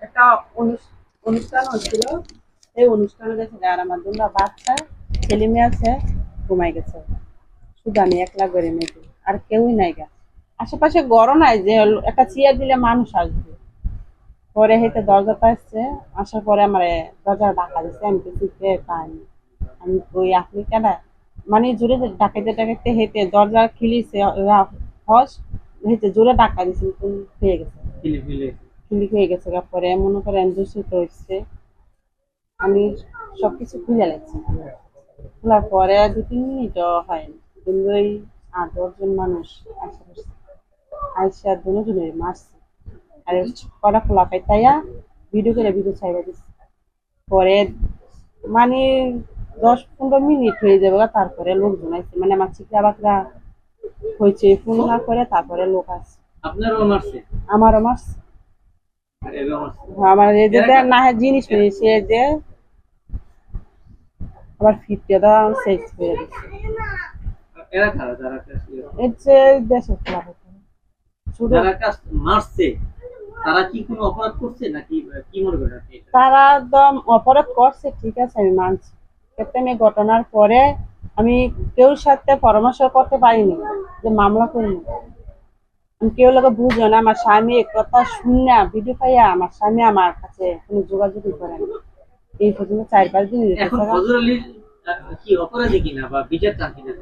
একটা অনুষ- অনুষ্ঠান হচ্ছিল। এই অনুষ্ঠানে গা আর আমার দুটা বাচ্চা, ছেলে মেয়ে আছে ঘুমাই গেছে। শুধু আমি একলা করে মেয়েকে আর কেউই নাই গা। আশেপাশে গরম নাই, যে একটা চেয়ার দিলে মানুষ আসবে। পরে হেঁটে দরজাটা আসছে, আসার পরে আমার দরজা ডাকা দিচ্ছে আমি কিছু পাইনি আমি ওই আপনি কেন মানে জোরে ডাকাইতে ডাকাইতে হেঁটে দরজা খিলিছে হস, হেঁটে জোরে ডাকা দিচ্ছে পেয়ে গেছে। ক্লিক হয়ে গেছে পরে মনে করেন দূষিত হচ্ছে আমি সবকিছু খুলে লাগছি খোলার পরে দু তিন মিনিটও হয়নি কিন্তু ওই আট দশজন মানুষ করছে আইসা দুজনে মারছে। আর কটা খোলা পাইতাইয়া ভিডিও করে ভিডিও ছাইবা দিচ্ছে পরে মানে দশ পনেরো মিনিট হয়ে যাবে তারপরে লোকজন আসছে মানে আমার চিকরা বাকরা হয়েছে ফোন না করে তারপরে লোক আসছে আপনারও মারছে? আমারও মারছে। আমার এই যে না হয় জিনিস নিয়েছে যে আবার দাও সেক্স করে দিচ্ছে এরা খারাপ যারা কাজ- এর যে দেশের খেলা যারা কাজ মারছে তারা কি কোনো অপরাধ করছে নাকি কি মনে করেন তারা একদম অপরাধ করছে ঠিক আছে আমি মানছি। কিন্তু আমি ঘটনার পরে আমি কেউ সাথে পরামর্শ করতে পারিনি যে মামলা করিনি। কেউ লোক বুঝো না আমার স্বামী কথা শুনে ভিডিও পাইয়া আমার স্বামী আমার কাছে কোনো যোগাযোগই করে না। এই পর্যন্ত চার পাঁচ দিন এখন ফজর আলীর আহ, কি অপরাধী কিনা বা বিচার চান কিনা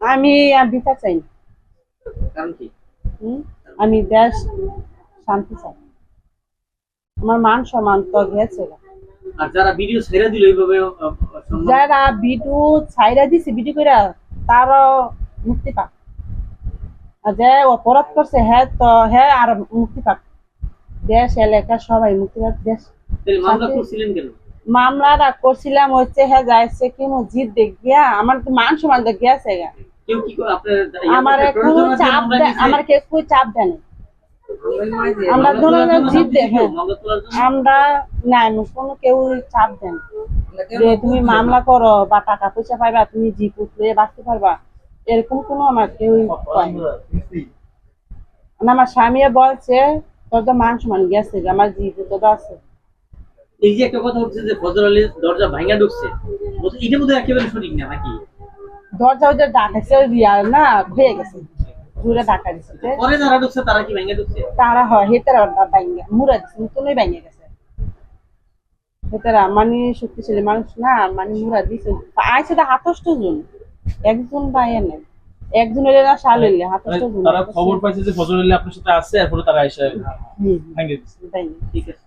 আমি বিচার চাই না। কারণ কি? আমি দেশ শান্তি চাই। আমার মান সম্মান তো গেছে আর যারা ভিডিও ছেড়ে দিল এইভাবে যারা বিটু ছাইরা দিছে বিটু করে তারও মুক্তি পাক। যে অপরাধ করছে হ্যাঁ তো হ্যাঁ আর মুক্তি পাক। দেশ এলাকা সবাই মুক্তি পাক দেশ মামলাটা করছিলাম হচ্ছে হ্যাঁ যাইছে কি মসজিদ দেখ গিয়া আমার তো মান সম্মান দেখ গিয়াছে গা। কেউ কি করে আপনার ইয়ে আমার কোনো চাপ আমার কেউ কোনো চাপ দেয় না আমরা ধরুন জিত আমরা না কোনো কেউ চাপ দেন যে তুমি মামলা করো বা টাকা পয়সা পাইবা তুমি জিপ উঠলে বাঁচতে পারবা। এরকম কোনো আমার কেউ আমার স্বামী বলছে তোর তো মান সমান গেছে আমার জিপ তো আছে। এই যে একটা কথা হচ্ছে যে ফজর আলী দরজা ভাঙা ঢুকছে এটা বোধহয় একেবারে সঠিক না নাকি? দরজা ওই যে ডাকাছে ওই রিয়াল না হয়ে গেছে। দূরে ডাকা দিছে পরে যারা ঢুকছে তারা কি ভাঙা ঢুকছে? তারা হয় হেতারা ভাঙ্গে মুরা দিছে নতুনই ভেঙে গেছে। হেতারা মানে শক্তিশালী মানুষ না মানে মুরা দিছে। আইসে তো হাতষ্ট জন। একজন বাইরে নেই একজন এলে না শাল এলে হাতে তারা খবর পাইছে যে ফজর এলে আপনার সাথে আছে এরপরে তারা এসে হ্যাঁ ভাঙে ইউ? ঠিক আছে।